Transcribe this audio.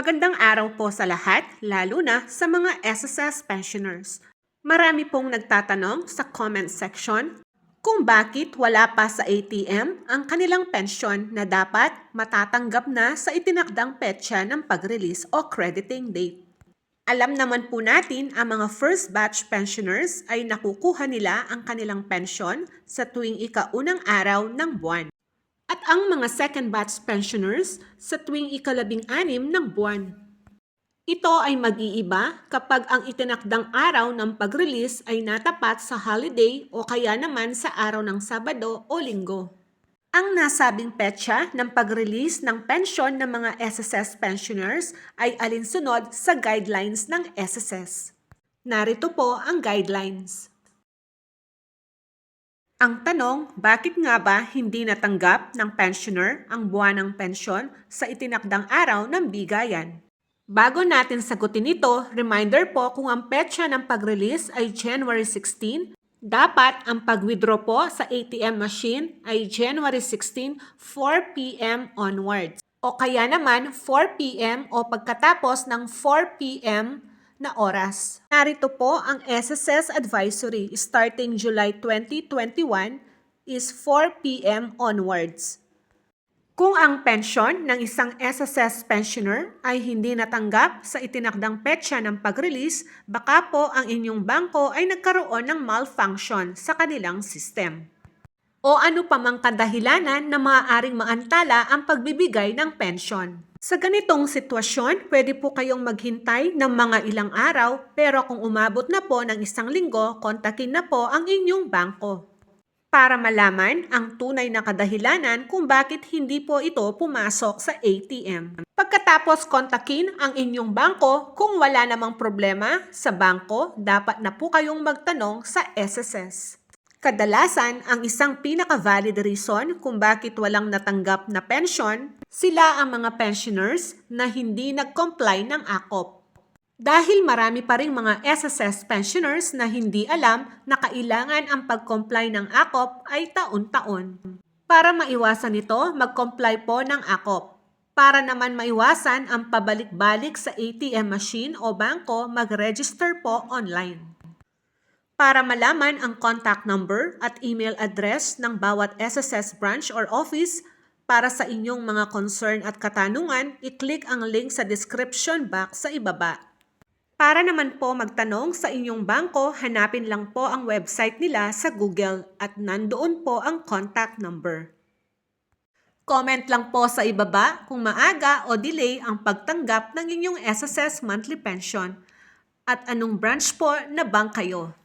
Magandang araw po sa lahat, lalo na sa mga SSS pensioners. Marami pong nagtatanong sa comment section kung bakit wala pa sa ATM ang kanilang pensyon na dapat matatanggap na sa itinakdang petsa ng pag-release o crediting date. Alam naman po natin ang mga first batch pensioners ay nakukuha nila ang kanilang pensyon sa tuwing ikaunang araw ng buwan. At ang mga second batch pensioners sa tuwing ikalabing anim ng buwan. Ito ay mag-iiba kapag ang itinakdang araw ng pag-release ay natapat sa holiday o kaya naman sa araw ng Sabado o Linggo. Ang nasabing petsa ng pag-release ng pensyon ng mga SSS pensioners ay alinsunod sa guidelines ng SSS. Narito po ang guidelines. Ang tanong, bakit nga ba hindi natanggap ng pensioner ang buwan ng pensyon sa itinakdang araw ng bigayan? Bago natin sagutin ito, reminder po kung ang petsa ng pag-release ay January 16, dapat ang pag-withdraw po sa ATM machine ay January 16, 4 p.m. onwards. O kaya naman 4 p.m. o pagkatapos ng 4 p.m. na oras. Narito po ang SSS Advisory starting July 2021 is 4 p.m. onwards. Kung ang pensyon ng isang SSS pensioner ay hindi natanggap sa itinakdang petsa ng pag-release, baka po ang inyong bangko ay nagkaroon ng malfunction sa kanilang system. O ano pa mang kadahilanan na maaaring maantala ang pagbibigay ng pensyon. Sa ganitong sitwasyon, pwede po kayong maghintay ng mga ilang araw pero kung umabot na po ng isang linggo, kontakin na po ang inyong bangko para malaman ang tunay na kadahilanan kung bakit hindi po ito pumasok sa ATM. Pagkatapos kontakin ang inyong bangko, kung wala namang problema sa bangko, dapat na po kayong magtanong sa SSS. Kadalasan, ang isang pinaka-valid reason kung bakit walang natanggap na pension, sila ang mga pensioners na hindi nag-comply ng AKOP. Dahil marami pa ring mga SSS pensioners na hindi alam na kailangan ang pag-comply ng AKOP ay taon-taon. Para maiwasan ito, mag-comply po ng AKOP. Para naman maiwasan ang pabalik-balik sa ATM machine o bangko, mag-register po online. Para malaman ang contact number at email address ng bawat SSS branch or office para sa inyong mga concern at katanungan, i-click ang link sa description box sa ibaba. Para naman po magtanong sa inyong bangko, hanapin lang po ang website nila sa Google at nandoon po ang contact number. Comment lang po sa ibaba kung maaga o delay ang pagtanggap ng inyong SSS monthly pension at anong branch po na bank kayo.